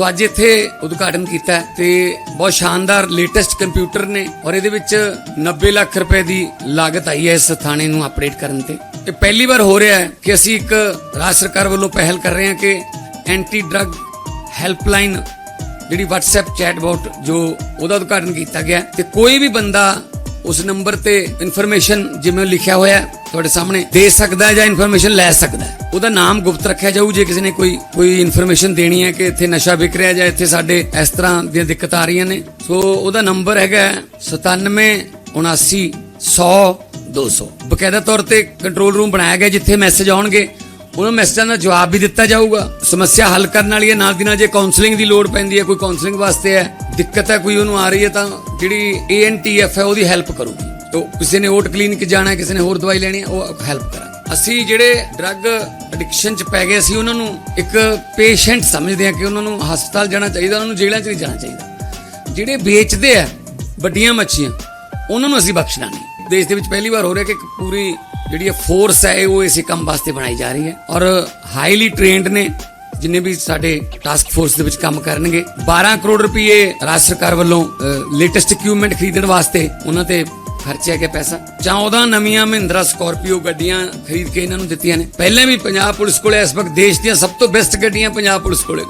ਸੋ ਅੱਜ ਇੱਥੇ ਉਦਘਾਟਨ ਕੀਤਾ ਤੇ ਬਹੁਤ ਸ਼ਾਨਦਾਰ ਲੇਟੈਸਟ ਕੰਪਿਊਟਰ ਨੇ ਔਰ ਇਹਦੇ ਵਿੱਚ 90 ਲੱਖ ਰੁਪਏ ਦੀ ਲਾਗਤ ਆਈ ਹੈ ਇਸ ਥਾਣੇ ਨੂੰ ਅਪਡੇਟ ਕਰਨ ਤੇ। ਇਹ ਪਹਿਲੀ ਵਾਰ ਹੋ ਰਿਹਾ ਹੈ ਕਿ ਅਸੀਂ ਇੱਕ ਰਾਜ ਸਰਕਾਰ ਵੱਲੋਂ ਪਹਿਲ ਕਰ ਰਹੇ ਹਾਂ ਕਿ ਐਂਟੀ ਡਰੱਗ ਹੈਲਪਲਾਈਨ ਜਿਹੜੀ WhatsApp ਚੈਟਬੋਟ ਜੋ ਉਹਦਾ ਉਦਘਾਟਨ ਕੀਤਾ ਗਿਆ ਤੇ ਕੋਈ ਵੀ ਬੰਦਾ ਉਸ ਨੰਬਰ ਤੇ ਇਨਫੋਰਮੇਸ਼ਨ ਜਿਵੇਂ ਲਿਖਿਆ ਹੋਇਆ ਤੁਹਾਡੇ ਸਾਹਮਣੇ, ਦੇ ਸਕਦਾ ਹੈ ਜਾਂ ਇਨਫੋਰਮੇਸ਼ਨ ਲੈ ਸਕਦਾ ਹੈ। ਉਹਦਾ ਨਾਮ ਗੁਪਤ ਰੱਖਿਆ ਜਾਊ, ਜੇ ਕਿਸੇ ਨੇ ਕੋਈ ਕੋਈ ਇਨਫੋਰਮੇਸ਼ਨ ਦੇਣੀ ਹੈ ਕਿ ਇੱਥੇ ਨਸ਼ਾ ਵਿਕ ਰਿਹਾ ਜਾਂ ਇੱਥੇ ਸਾਡੇ ਇਸ ਤਰ੍ਹਾਂ ਦੀਆਂ ਦਿੱਕਤਾਂ ਆ ਰਹੀਆਂ ਨੇ। ਸੋ ਉਹਦਾ ਨੰਬਰ ਹੈਗਾ 97 79 100 200 ਬਕਾਇਦਾ ਤੌਰ ਤੇ ਕੰਟਰੋਲ ਰੂਮ ਬਣਾਇਆ ਗਿਆ ਜਿੱਥੇ ਮੈਸੇਜ ਆਉਣਗੇ। ਉਹਨਾਂ ਮੈਸੇਜਾਂ ਦਾ ਜਵਾਬ ਵੀ ਦਿੱਤਾ ਜਾਊਗਾ। ਸਮੱਸਿਆ ਹੱਲ ਕਰਨ ਵਾਲੀ ਹੈ। ਨਾਲ ਦੀ ਨਾਲ ਜੇ ਕਾਉਂਸਲਿੰਗ ਦੀ ਲੋੜ ਪੈਂਦੀ ਹੈ, ਕੋਈ ਕਾਉਂਸਲਿੰਗ ਵਾਸਤੇ ਹੈ ਦਿੱਕਤ ਹੈ, ਕੋਈ ਉਹਨੂੰ ਆ ਰਹੀ ਹੈ ਤਾਂ ਜਿਹੜੀ ਏਐਨਟੀਐਫ ਹੈ, ਉਹਦੀ ਹੈਲਪ ਕਰੂਗੀ। ਤੋ ਕਿਸੇ ਨੇ ਓਟ ਕਲੀਨਿਕ ਜਾਣਾ ਕਿਸੇ ਨੇ ਹੋਰ ਦਵਾਈ ਲੈਣੀ ਹੈ, ਉਹ ਹੈਲਪ ਕਰਾਂਗੇ। ਅਸੀਂ ਜਿਹੜੇ ਡਰੱਗ ਐਡਿਕਸ਼ਨ ਚ ਪੈ ਗਏ ਸੀ ਉਹਨਾਂ ਨੂੰ ਇੱਕ ਪੇਸ਼ੈਂਟ ਸਮਝਦੇ ਹਾਂ ਕਿ ਉਹਨਾਂ ਨੂੰ ਹਸਪਤਾਲ ਜਾਣਾ ਚਾਹੀਦਾ, ਉਹਨਾਂ ਨੂੰ ਜੇਲ੍ਹਾਂ ਚ ਨਹੀਂ ਜਾਣਾ ਚਾਹੀਦਾ। ਜਿਹੜੇ ਵੇਚਦੇ ਆ ਵੱਡੀਆਂ ਮੱਛੀਆਂ, ਉਹਨਾਂ ਨੂੰ ਅਸੀਂ ਬਖਸ਼ਣਾ ਨਹੀਂ। ਦੇਸ਼ ਦੇ ਵਿੱਚ ਪਹਿਲੀ ਵਾਰ ਹੋ ਰਿਹਾ ਕਿ ਇੱਕ ਪੂਰੀ ਜਿਹੜੀ ਇਹ ਫੋਰਸ ਹੈ ਉਹ ਇਸੇ ਕੰਮ ਵਾਸਤੇ ਬਣਾਈ ਜਾ ਰਹੀ ਹੈ। ਔਰ ਹਾਈਲੀ ਟ੍ਰੇਨਡ ਨੇ ਜਿੰਨੇ ਵੀ ਸਾਡੇ ਟਾਸਕ ਫੋਰਸ ਦੇ ਵਿੱਚ ਕੰਮ ਕਰਨਗੇ 12 ਕਰੋੜ ਰੁਪਏ ਰਾਜ ਸਰਕਾਰ ਵੱਲੋਂ ਲੇਟੈਸਟ ਇਕਵਿਪਮੈਂਟ ਖਰੀਦਣ ਵਾਸਤੇ ਉਹਨਾਂ ਤੇ ਖਰਚਿਆ ਗਿਆ ਪੈਸਾ। 14 ਨਵੀਆਂ ਮਹਿੰਦਰਾ ਸਕਾਰਪੀਓ ਗੱਡੀਆਂ ਖਰੀਦ ਕੇ ਇਹਨਾਂ ਨੂੰ ਦਿੱਤੀਆਂ ਨੇ। ਪਹਿਲਾਂ ਵੀ ਪੰਜਾਬ ਪੁਲਿਸ ਕੋਲੇ ਇਸ ਵਕਤ ਦੇਸ਼ ਦੀਆਂ ਸਭ ਤੋਂ ਬੈਸਟ ਗੱਡੀਆਂ ਪੰਜਾਬ ਪੁਲਿਸ ਕੋਲੇ